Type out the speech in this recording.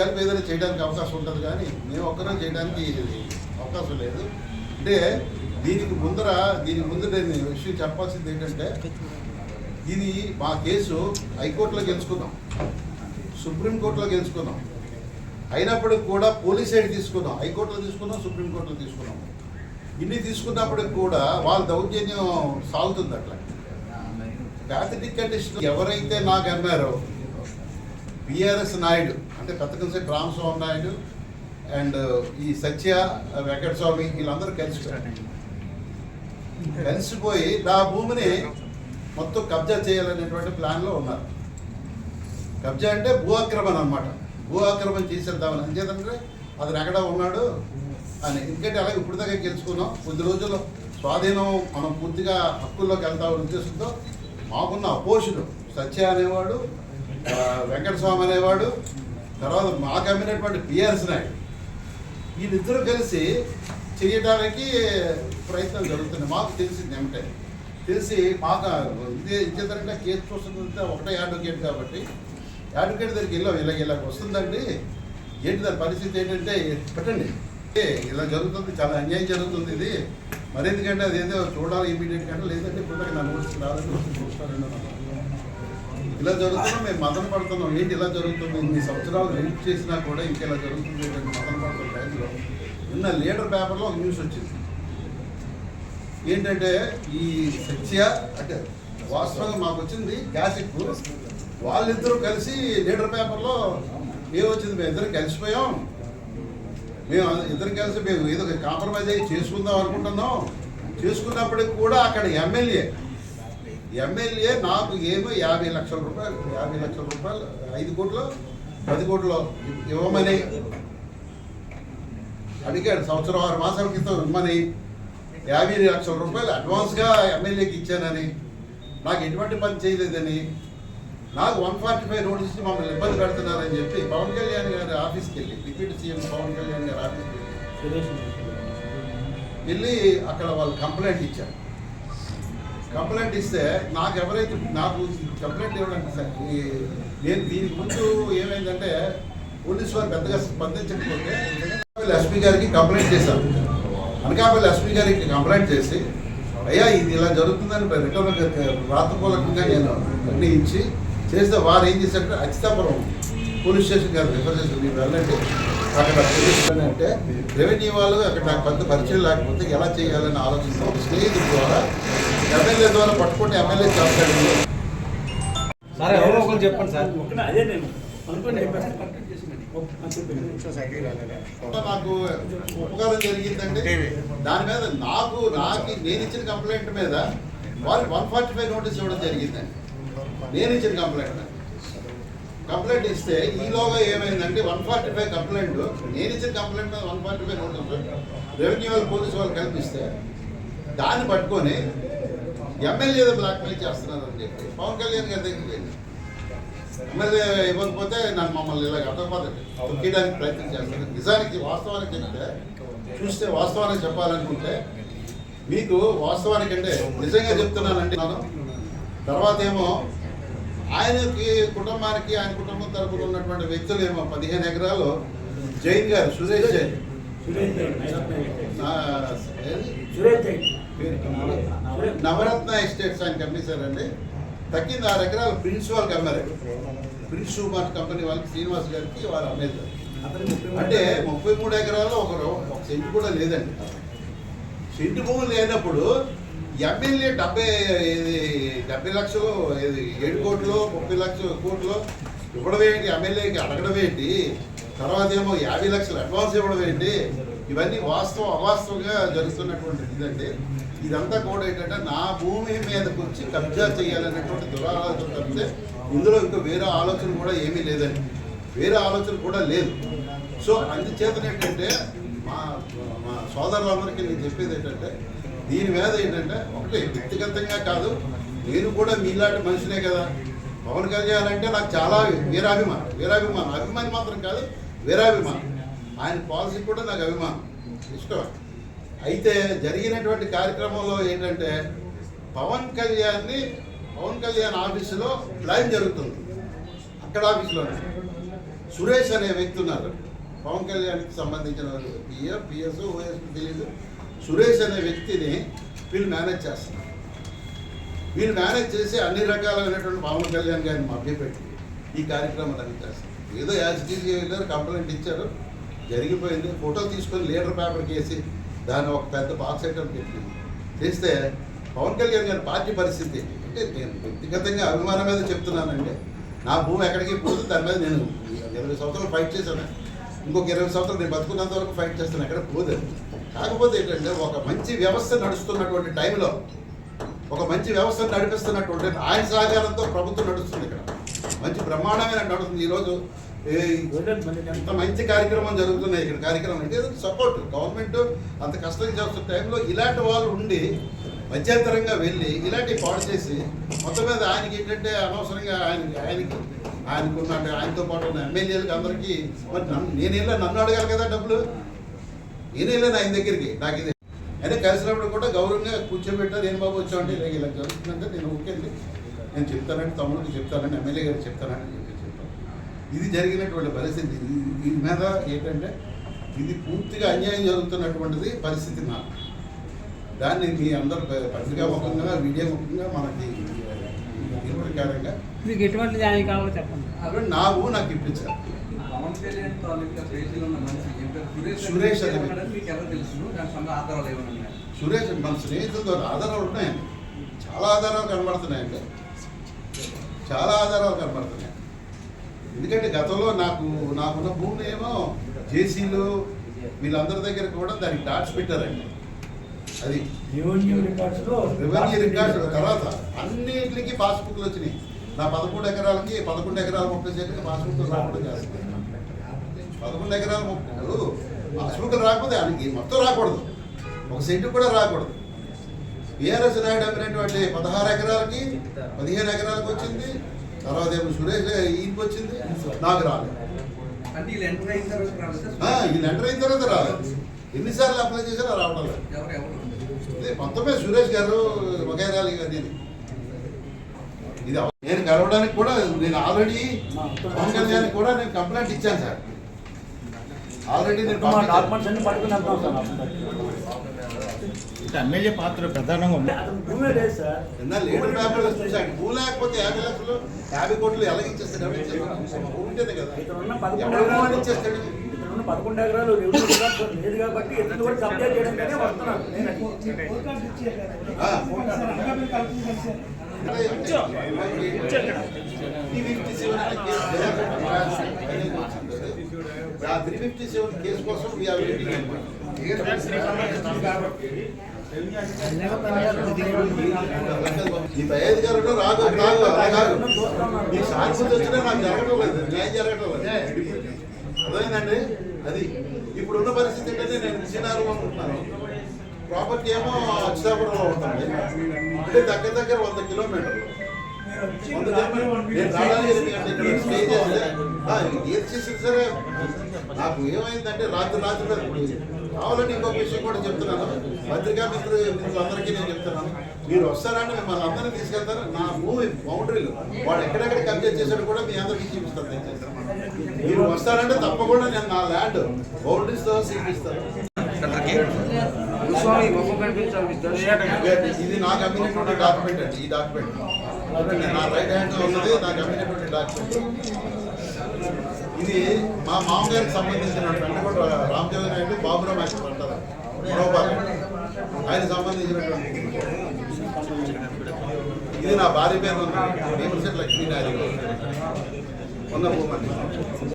కలిపి ఏదైనా చేయడానికి అవకాశం ఉంటుంది కానీ మేము ఒక్కరం చేయడానికి అవకాశం లేదు. అంటే దీనికి ముందర దీనికి ముందు నేను విషయం చెప్పాల్సింది ఏంటంటే ఇది మా కేసు హైకోర్టులో గెలుచుకున్నాం. సుప్రీంకోర్టులో గెలుచుకున్నాం. అయినప్పటికి కూడా పోలీస్ సైడ్ తీసుకున్నాం. హైకోర్టులో తీసుకున్నాం సుప్రీంకోర్టులో తీసుకున్నాం. ఇన్ని తీసుకున్నప్పటికి కూడా వాళ్ళ దౌర్జన్యం సాగుతుంది అట్లా. ప్యాథటిక్ కండిషన్ ఎవరైతే నాకు అన్నారో బిఆర్ఎస్ నాయుడు అంటే పెద్దకంశెట్టి రామస్వామి నాయుడు అండ్ uh, ఈ సత్య uh, వెంకటస్వామి వీళ్ళందరూ కలిసి కలిసిపోయి నా భూమిని మొత్తం కబ్జా చేయాలనేటువంటి ప్లాన్లో ఉన్నారు. కబ్జా అంటే భూ ఆక్రమణ అనమాట భూ ఆక్రమణ చేసేద్దామని అంచేతంటే అతను ఎక్కడ ఉన్నాడు అని. ఎందుకంటే అలాగే ఇప్పుడు దాకా గెలుచుకున్నాం. కొద్ది రోజుల్లో స్వాధీనం మనం పూర్తిగా హక్కుల్లోకి వెళ్తామని ఉద్దేశంతో మాకున్న అపోషుడు సత్య అనేవాడు వెంకటస్వామి అనేవాడు తర్వాత మాకు అమ్మినటువంటి పిఆర్ఎస్ నాయుడు. వీళ్ళిద్దరూ కలిసి చేయడానికి ప్రయత్నం జరుగుతుంది మాకు తెలిసింది ఏమిటే? తెలిసి మాకు ఇదే ఇచ్చేదారంటే కేసు చూస్తుందంటే ఒకటే అడ్వకేట్ కాబట్టి అడ్వకేట్ దగ్గరికి వెళ్ళాం. ఇలాగ ఇలాగ వస్తుందండి. ఏంటి దాని పరిస్థితి ఏంటంటే పెట్టండి. ఏ, ఇలా జరుగుతుంది చాలా అన్యాయం జరుగుతుంది ఇది. మరి ఎందుకంటే అదేదో చూడాలి ఇమీడియట్ కంటే లేదంటే ఇప్పుడు దాకా నా నోట్స్ రాలేదు చూస్తానండి ఇలా జరుగుతున్నా మేము మదన పడుతున్నాం. ఏంటి ఇలా జరుగుతుంది? ఇన్ని సంవత్సరాలు వెయిట్ చేసినా కూడా ఇంకా ఇలా జరుగుతుంది మదన పడుతున్న టైంలో నిన్న లీడర్ పేపర్లో ఒక న్యూస్ వచ్చింది. ఏంటంటే ఈ సత్య అంటే వాస్తవంగా మాకు వచ్చింది క్యాసెట్ వాళ్ళిద్దరూ కలిసి లీడర్ పేపర్లో ఏమొచ్చింది? మేము ఇద్దరు కలిసిపోయాం. మేము ఇద్దరు కలిసి మేము ఏదో కాంప్రమైజ్ అయ్యి చేసుకుందాం అనుకుంటున్నాం. చేసుకున్నప్పటికి కూడా అక్కడ ఎమ్మెల్యే ఎమ్మెల్యే నాకు ఏమో యాభై లక్షల రూపాయలు యాభై లక్షల రూపాయలు ఐదు కోట్లు పది కోట్లు ఇవ్వమని అడిగాడు. సంవత్సరం ఆరు మాసాల క్రితం ఇవ్వమని యాభై లక్షల రూపాయలు అడ్వాన్స్గా ఎమ్మెల్యేకి ఇచ్చానని నాకు ఎటువంటి పని చేయలేదని నాకు వన్ ఫార్టీ ఫైవ్ నోటీస్ మమ్మల్ని ఇబ్బంది పెడుతున్నారని చెప్పి పవన్ కళ్యాణ్ గారి ఆఫీస్కి వెళ్ళి డిప్యూటీ సీఎం పవన్ కళ్యాణ్ గారి ఆఫీస్కి వెళ్ళి వెళ్ళి అక్కడ వాళ్ళు కంప్లైంట్ ఇచ్చారు. కంప్లైంట్ ఇస్తే నాకు ఎవరైతే నాకు కంప్లైంట్ ఇవ్వడానికి సార్ నేను దీనికి ముందు ఏమైందంటే పోలీసు వారు పెద్దగా స్పందించకపోతే అనకాపల్లి ఎస్పీ గారికి కంప్లైంట్ చేశాను అనకాపల్లి ఎస్పీ గారికి కంప్లైంట్ చేసి అయ్యా ఇది ఇలా జరుగుతుందని రిటర్న్ రాతపూలకంగా నేను నిర్ణయించి చేస్తే వారు ఏం చేశారంటే అచితాపురం పోలీస్ స్టేషన్ గారు రిఫర్ చేసి మీరు వెళ్ళండి. అక్కడ పోలీస్ అంటే రెవెన్యూ వాళ్ళు అక్కడ నాకు పెద్ద పరిచయం లేకపోతే ఎలా చేయాలని ఆలోచిస్తాం ఒక స్నేహితుల ద్వారా ఎమ్మెల్యే ద్వారా పట్టుకుంటే ఎమ్మెల్యే చేస్తాడు. సార్ ఎవరో ఒకరు చెప్పండి సార్? అదే నేను. అనుకోండి నాకు ఉపకారం జరిగిందండి. దాని మీద నాకు నాకు నేను ఇచ్చిన కంప్లైంట్ మీద వారికి వన్ ఫార్టీ ఫైవ్ నోటీస్ ఇవ్వడం జరిగిందండి. నేను ఇచ్చిన కంప్లైంట్. కంప్లైంట్ ఇస్తే ఈలోగా ఏమైందంటే వన్ ఫార్టీ ఫైవ్ కంప్లైంట్ నేను ఇచ్చిన కంప్లైంట్ మీద one forty five notice revenue వాళ్ళు పోలీసు వాళ్ళు కల్పిస్తే దాన్ని పట్టుకొని ఎమ్మెల్యే బ్లాక్మెయిల్ చేస్తున్నారని చెప్పి పవన్ కళ్యాణ్ గారి దగ్గరికి వెళ్ళి ఎమ్మెల్యే ఇవ్వకపోతే నన్ను మమ్మల్ని ఇలా అర్థపద్ధతి తొక్కియడానికి ప్రయత్నం చేస్తారు నిజానికి వాస్తవానికి చెప్తే చూస్తే వాస్తవానికి చెప్పాలనుకుంటే మీకు వాస్తవానికి అంటే నిజంగా చెప్తున్నానండి నేను. తర్వాత ఏమో ఆయనకి కుటుంబానికి ఆయన కుటుంబం తరపున ఉన్నటువంటి వ్యక్తులు ఏమో పదిహేను ఎకరాలు జైన్ గారు సురేష్ జైన్. సురేష్ జైన్, నవరత్న ఎస్టేట్స్. అని ఏది? కమ్మేశారండి తగ్గింది ఆరు ఎకరాలు ప్రిన్స్ వాళ్ళకి అమ్మారు ప్రిన్స్ మార్ట్ కంపెనీ వాళ్ళకి శ్రీనివాస్ గారికి వారు అమ్మేశారు అంటే ముప్పై మూడు ఎకరాలు ఒక ఒక సెంటు కూడా లేదండి. సెంటు భూమి లేనప్పుడు ఎమ్మెల్యే డెబ్బై డెబ్బై లక్షలు ఏడు కోట్లు ముప్పై లక్షలు కోట్లు ఇవ్వడం ఏంటి? ఎమ్మెల్యేకి అడగడం ఏంటి? తర్వాత ఏమో యాభై లక్షలు అడ్వాన్స్ ఇవ్వడం ఏంటి? ఇవన్నీ వాస్తవం అవాస్తవంగా జరుగుతున్నటువంటి ఇదంటే ఇదంతా కూడా ఏంటంటే నా భూమి మీదకి వచ్చి కబ్జా చేయాలనేటువంటి దురాలోచన తప్పితే ఇందులో ఇంకా వేరే ఆలోచన కూడా ఏమీ లేదండి. వేరే ఆలోచన కూడా లేదు. సో అందుచేతన ఏంటంటే మా మా సోదరులందరికీ నేను చెప్పేది ఏంటంటే దీని మీద ఏంటంటే ఒకటి వ్యక్తిగతంగా కాదు నేను కూడా మీలాంటి మనిషినే కదా. పవన్ కళ్యాణ్ అంటే నాకు చాలా వీరాభిమానం. వీరాభిమానం. అభిమాని మాత్రం కాదు వీరాభిమానం. ఆయన పాలసీ కూడా నాకు అభిమానం. ఇష్టం. అయితే జరిగినటువంటి కార్యక్రమంలో ఏంటంటే పవన్ కళ్యాణ్ని పవన్ కళ్యాణ్ ఆఫీసులో క్లైమ్ జరుగుతుంది. అక్కడ ఆఫీసులో సురేష్ అనే వ్యక్తి ఉన్నారు. పవన్ కళ్యాణ్కి సంబంధించిన పిఎఫ్ పిఎస్ ఓఎస్ తెలియదు సురేష్ అనే వ్యక్తిని వీళ్ళు మేనేజ్ చేస్తున్నారు. వీళ్ళు మేనేజ్ చేసి అన్ని రకాలైనటువంటి పవన్ కళ్యాణ్ గారిని మభ్యపెట్టి ఈ కార్యక్రమాలు అన్ని చేస్తారు ఏదో యాజిటీస్గా వెళ్ళారు కంప్లైంట్ ఇచ్చారు. జరిగిపోయింది. ఫోటో తీసుకొని లీటర్ పేపర్కి వేసి దాన్ని ఒక పెద్ద బాక్స్ ఐటమ్ పెట్టి చేస్తే పవన్ కళ్యాణ్ గారి పార్టీ పరిస్థితి అంటే నేను వ్యక్తిగతంగా అభిమానం మీద చెప్తున్నానండి. నా భూమి ఎక్కడికి పోదు దాని మీద నేను ఇరవై సంవత్సరాలు ఫైట్ చేశాను. ఇంకొక ఇరవై సంవత్సరాలు నేను బతుకున్నంత వరకు ఫైట్ చేస్తాను ఎక్కడ పోదు. కాకపోతే ఏంటంటే ఒక మంచి వ్యవస్థ నడుస్తున్నటువంటి టైంలో ఒక మంచి వ్యవస్థను నడిపిస్తున్నటువంటి ఆయన సహకారంతో ప్రభుత్వం నడుస్తుంది ఇక్కడ. మంచి బ్రహ్మాండమైన నడుస్తుంది. ఈరోజు ఇంత మంచి కార్యక్రమం జరుగుతున్నాయి ఇక్కడ. కార్యక్రమం అంటే సపోర్ట్ గవర్నమెంట్ అంత కష్టం చేస్తున్న టైంలో ఇలాంటి వాళ్ళు ఉండి మధ్యంతరంగా వెళ్ళి ఇలాంటి పాడు చేసి మొత్తం మీద ఆయనకి ఏంటంటే అనవసరంగా ఆయన ఆయనకి ఆయనకున్న అంటే ఆయనతో పాటు ఉన్న ఎమ్మెల్యేలకు అందరికీ మరి నన్ను నేను వెళ్ళా నన్ను అడగాలి కదా డబ్బులు? నేను వెళ్ళాను ఆయన దగ్గరికి నాకు ఇది. అయినా కలిసినప్పుడు కూడా గౌరవంగా కూర్చోబెట్టారు ఏం బాబు వచ్చామంటే ఇలా ఇలా జరుగుతుందంటే నేను ఊరికెళ్ళి నేను చెప్తానంటే తమ్ముడికి చెప్తానండి ఎమ్మెల్యే గారికి చెప్తానని ఇది జరిగినటువంటి పరిస్థితి. ఇది- దీని మీద ఏంటంటే ఇది పూర్తిగా అన్యాయం జరుగుతున్నటువంటిది పరిస్థితి నాకు దాన్ని మీ అందరు పత్రికా ముఖంగా మీడియా ముఖంగా మనకి ప్రకారంగా మీకు ఎటువంటి న్యాయం కావాలో చెప్పండి. అప్పుడు నా ఊ నాకు ఇప్పించారు? సురేష్? సురేష్ మన స్నేహితులతో ఆధారాలు ఉన్నాయండి. చాలా ఆధారాలు కనబడుతున్నాయండి. చాలా ఆధారాలు కనబడుతున్నాయి. ఎందుకంటే గతంలో నాకు నాకున్న భూమిని ఏమో జేసీలు వీళ్ళందరి దగ్గర కూడా దానికి డాట్స్ పెట్టారండి. అది రెవెన్యూ రికార్డ్స్ తర్వాత అన్నింటికి పాస్బుక్లు వచ్చినాయి. నా పదకొండు ఎకరాలకి పదకొండు ఎకరాల ముప్పై సెంట్కి పాస్బుక్లు రావడం చేస్తుంది పదకొండు ఎకరాల ముప్పై పాస్బుక్లు రాకపోతే ఆయనకి మొత్తం రాకూడదు. ఒక సెంటు కూడా రాకూడదు. బీఆర్ఎస్ నాయుడు అమ్మినటువంటి పదహారు ఎకరాలకి పదిహేను ఎకరాలకు వచ్చింది. తర్వాత ఏమో సురేష్ ఈయనకి వచ్చింది? నాకు రాలేదు అంటే వీళ్ళు ఎంటర్ అయిన తర్వాత రాలేదా? ఎన్నిసార్లు అప్లై చేసినా రావడం లేదు. ఇది మొత్తమే సురేష్ గారు వగైరాలు ఇవన్నీ ఇది అవ- నేను కలవడానికి కూడా నేను ఆల్రెడీ పవన్ కళ్యాణ్ కూడా నేను కంప్లైంట్ ఇచ్చాను సార్. ఆల్రెడీ నేను. డాక్యుమెంట్స్ అన్ని పట్టుకుని ఎమ్మెల్యే పాత్ర ప్రధానంగా ఉంది భూ లేకపోతే యాభై లక్షలు యాభై కోట్లు ఎలా ఇచ్చేస్తాడు ఇచ్చేస్తాడు? ఉన్న పదకొండు ఎకరాలు లేదు కాబట్టి ఎత్తులు కూడా కబ్జా చేయడానికనే వస్తున్నాను నేను అది. ఆ. త్రీ ఫిఫ్టీ సెవెన్ కేసు కోసం ఇంత are waiting రాదు రాదు రాదు. మీ కాదు సానుభూతి వచ్చినా నాకు జరగటం లేదు న్యాయం జరగటం లేదు అర్థమైందండి? అది ఇప్పుడున్న పరిస్థితి ఏంటంటే నేను చిన్నారు అనుకుంటున్నాను. ప్రాపర్టీ ఏమో అచ్చాపురంలో ఉంటుంది. అంటే దగ్గర దగ్గర వంద కిలోమీటర్లు. ఏది చేసింది సరే నాకు ఏమైందంటే రాత్రి రాత్రి కావాలంటే ఇంకొక విషయం కూడా చెప్తున్నాను పత్రికా మిత్రులు మిత్రులందరికీ నేను చెప్తున్నాను మీరు వస్తారంటే మిమ్మల్ని అందరినీ తీసుకెళ్తారు నా భూమి బౌండరీలు వాడు ఎక్కడెక్కడ కబ్జా చేశాడు కూడా మీ అందరికీ చూపిస్తాను మీరు వస్తారంటే తప్పకుండా నేను నా ల్యాండ్ బౌండరీస్తో చూపిస్తాను ఇది నాకు అమ్మినటువంటి డాక్యుమెంట్ అండి ఈ డాక్యుమెంట్. నా రైట్ హ్యాండ్ ఉన్నది నాకు అమ్మినటువంటి డాక్యుమెంట్ ఇది మా మామగారికి సంబంధించినటువంటి అంటే కూడా రామచంద్ర నాయుడు బాబురావు మాస్టర్ అంటారు. గోపాల్ ఆయన సంబంధించినటువంటి ఇది. నా భార్య పేరు ఉంది. భీమశెట్టి లక్ష్మీనారాయణ ఉన్న భూమి.